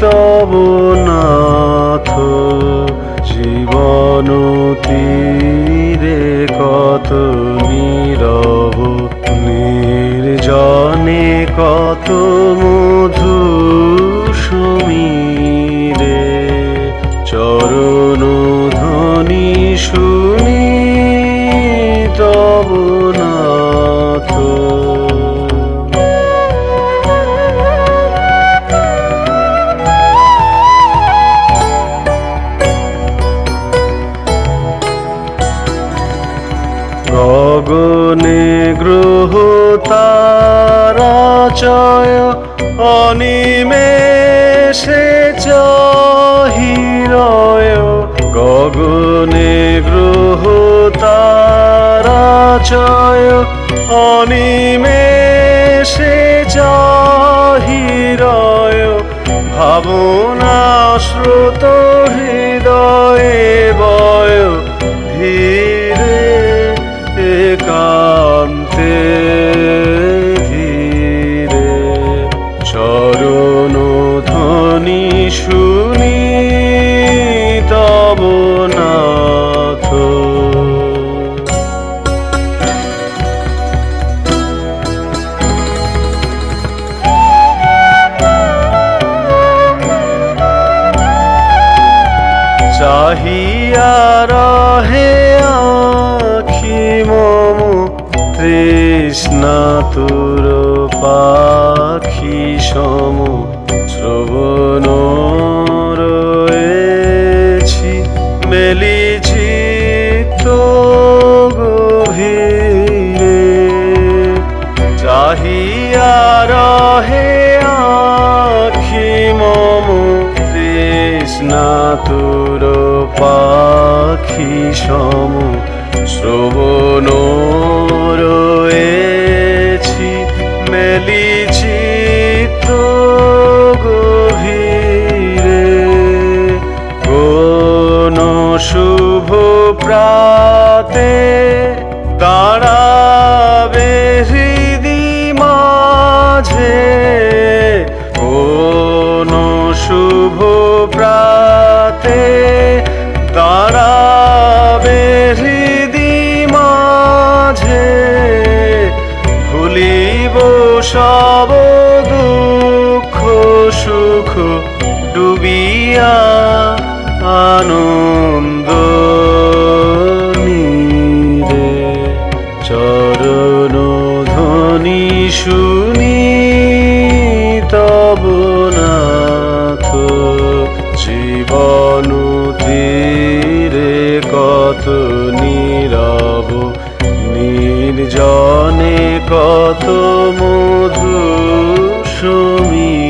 তব নাথ জীবন তীরে কত নীরব নির্জনে কত মধু রে চরণ ধনী সুর গগনে গ্রহ তারাচয় অনিমেষে চহিরয় গগনে গ্রহ তারাচয় অনিমেষে চহিরয় ভাবনা শ্রুত হৃদয়ে বয় ধীরে একান্তে ধীরে চরণ ধ্বনি শুনি তব নাথ। চাহিয়া রহে মম তৃষ্ণা তুর পাখি সম, শ্রবণ রয়েছি, মেলিছি তো গভীরে। চাহিয়া রহে আখি মম তুর পাখি শ্রবণ রয়েছি ভুলিব সব দুঃখ সুখ ডুবিয়া আনন্দ নীরে। চরণ ধ্বনি শুনি তব নাথ। জীবন তীরে কত নীরব নির্জনে কত মধু সমীরে